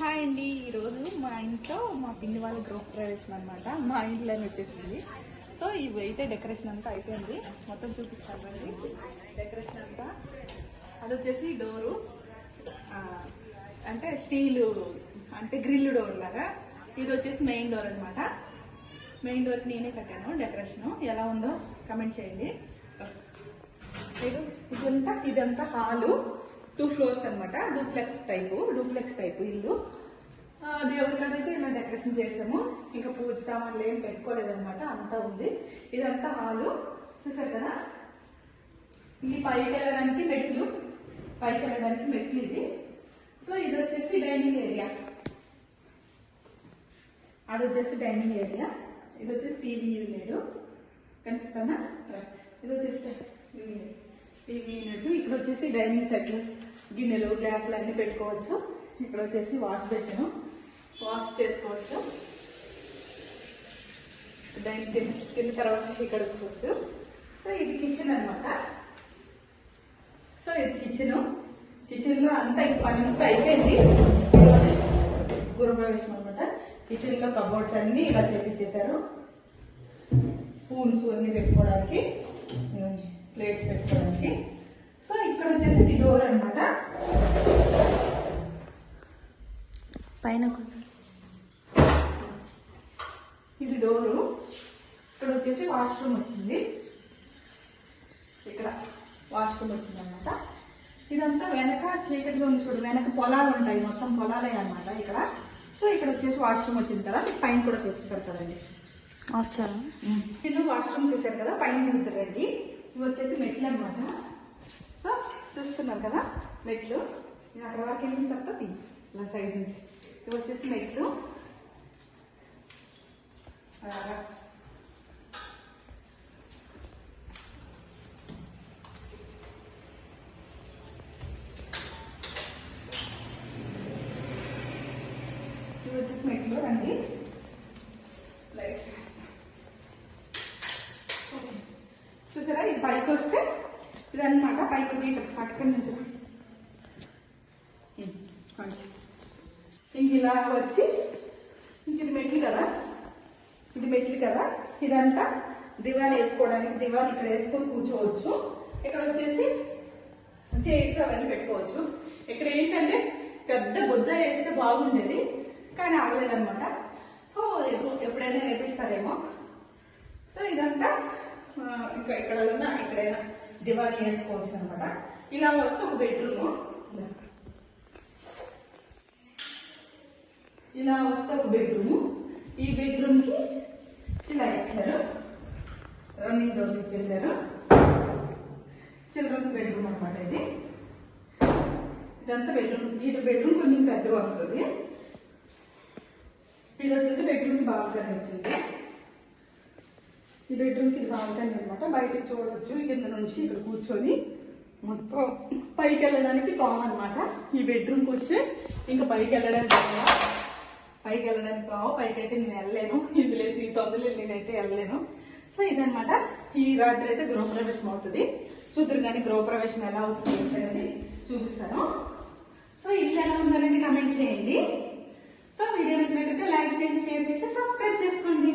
Hi అండి. ఈరోజు మా ఇంట్లో మా పిన్ని వాళ్ళ గృహ ప్రవేశం అనమాట మా ఇంట్లోనే వచ్చేసింది. సో ఇవి అయితే డెకరేషన్ అంతా అయిపోయింది. మొత్తం చూపిస్తాను అండి. డెకరేషన్ అంతా. అది వచ్చేసి డోరు. అంటే స్టీలు అంటే గ్రిల్ డోర్ లాగా. ఇది వచ్చేసి మెయిన్ డోర్ అనమాట మెయిన్ డోర్కి నేనే కట్టాను డెకరేషన్. ఎలా ఉందో కమెంట్ చేయండి. ఇదంతా ఇదంతా హాలు. టూ ఫ్లోర్స్ అనమాట డూప్లెక్స్ టైపు డూప్లెక్స్ టైపు ఇల్లు. ఆ, అయితే ఇలా డెకరేషన్ చేసాము ఇంకా పూజ సామాన్లు ఏం పెట్టుకోలేదన్నమాట అంతా ఉంది. ఇదంతా హాలు. చూసారు కదా? ఇది పైకి వెళ్ళడానికి మెట్లు. పైకి వెళ్ళడానికి మెట్లు ఇది. సో ఇది వచ్చేసి డైనింగ్ ఏరియా అది వచ్చేసి డైనింగ్ ఏరియా ఇది వచ్చేసి టీవీ యూనిట్ కనిపిస్తానా ఇది వచ్చేసి టీవీ యూనిట్ ఇక్కడ వచ్చేసి డైనింగ్ సెట్లు గిన్నెలు గ్లాసులు అన్నీ పెట్టుకోవచ్చు. ఇక్కడ వచ్చేసి వాష్ బేసిన్ వాష్ చేసుకోవచ్చు. డైనింగ్ తిని తిన్న తర్వాత ఇక్కడ సో ఇది కిచెన్ అనమాట సో ఇది కిచెన్. కిచెన్లో అంతా ఈ పని అంతా అయిపోయింది. ఈరోజు గృహప్రవేశం అనమాట కిచెన్లో కబోర్డ్స్ అన్నీ ఇలా చేపించేశారు. స్పూన్స్ అన్నీ పెట్టుకోవడానికి. ప్లేట్స్ పెట్టుకోవడానికి సో ఇక్కడ వచ్చేసి డోర్ అనమాట పైన ఇది డోరు ఇక్కడ వచ్చేసి వాష్రూమ్ వచ్చింది. ఇక్కడ వాష్రూమ్ వచ్చింది అనమాట ఇదంతా వెనక చీకటిగా ఉంది చూడు వెనక పొలాలు ఉంటాయి మొత్తం పొలాలే అన్నమాట ఇక్కడ. సో ఇక్కడ వచ్చేసి వాష్రూమ్ వచ్చింది కదా మీకు పైన కూడా చూపిస్తారు కదండి. ఇల్లు వాష్రూమ్ చూసారు కదా పైన చూద్దరండి ఇవి వచ్చేసి మెట్లు అనమాట సో చూస్తున్నారు కదా మెట్లు. నేను అక్కడ వరకు వెళ్ళిన తర్వాత తీ ఇలా సైడ్ నుంచి. ఇవి వచ్చేసి మెట్లు. ఇవి వచ్చేసి మెట్లు అండి లైట్స్ వేస్తా. చూసారా? ఇది పైకి వస్తే ఇదన్నమాట పైకి ఉంది ఇక్కడ పట్టుకొని నుంచి కొంచెం. ఇంక ఇలా వచ్చి ఇంక ఇది మెట్లు కదా? ఇది మెట్లు కదా? ఇదంతా దివాన్ వేసుకోవడానికి దివాన్ ఇక్కడ వేసుకొని కూర్చోవచ్చు. ఇక్కడ వచ్చేసి చైర్స్ అవన్నీ పెట్టుకోవచ్చు. ఇక్కడ ఏంటంటే పెద్ద బుద్ధ వేస్తే బాగుండేది కానీ అవ్వలేదన్నమాట. సో ఎప్పుడైనా వేపిస్తారేమో. సో ఇదంతా ఇంకా ఇక్కడ ఉన్న ఇక్కడైనా దివాణి వేసుకోవచ్చు అనమాట ఇలా వస్తే ఒక బెడ్రూమ్ ఇలా వస్తే ఒక బెడ్రూమ్ ఈ బెడ్రూమ్కి ఇలా ఇచ్చారు. రన్నింగ్ డోర్స్ ఇచ్చేసారు చిల్డ్రన్స్ బెడ్రూమ్ అనమాట ఇది. ఇదంతా బెడ్రూమ్ ఇటు బెడ్రూమ్ కొంచెం పెద్దగా వస్తుంది. ఇది వచ్చేసి బెడ్రూమ్ బాగా వచ్చింది. ఈ బెడ్రూమ్కి బాల్కనీ అనమాట బయటకి చూడవచ్చు కింద నుంచి ఇక్కడ కూర్చొని మొత్తం పైకి వెళ్ళడానికి కామ్ అనమాట ఈ బెడ్రూమ్కి వచ్చి ఇంకా పైకి వెళ్ళడానికి పైకి వెళ్ళడానికి కావు పైకి అయితే నేను వెళ్ళలేను. ఇందులో ఈ సొందులు నేనైతే వెళ్ళలేను. సో ఇదనమాట ఈ రాత్రి అయితే గృహప్రవేశం అవుతుంది. చూద్దరు కానీ గృహప్రవేశం ఎలా అవుతుంది అనేది చూపిస్తాను. సో ఇల్లు ఎలా ఉందనేది కమెంట్ చేయండి. సో వీడియో నచ్చినట్టయితే లైక్ చేసి షేర్ చేసి సబ్స్క్రైబ్ చేసుకోండి.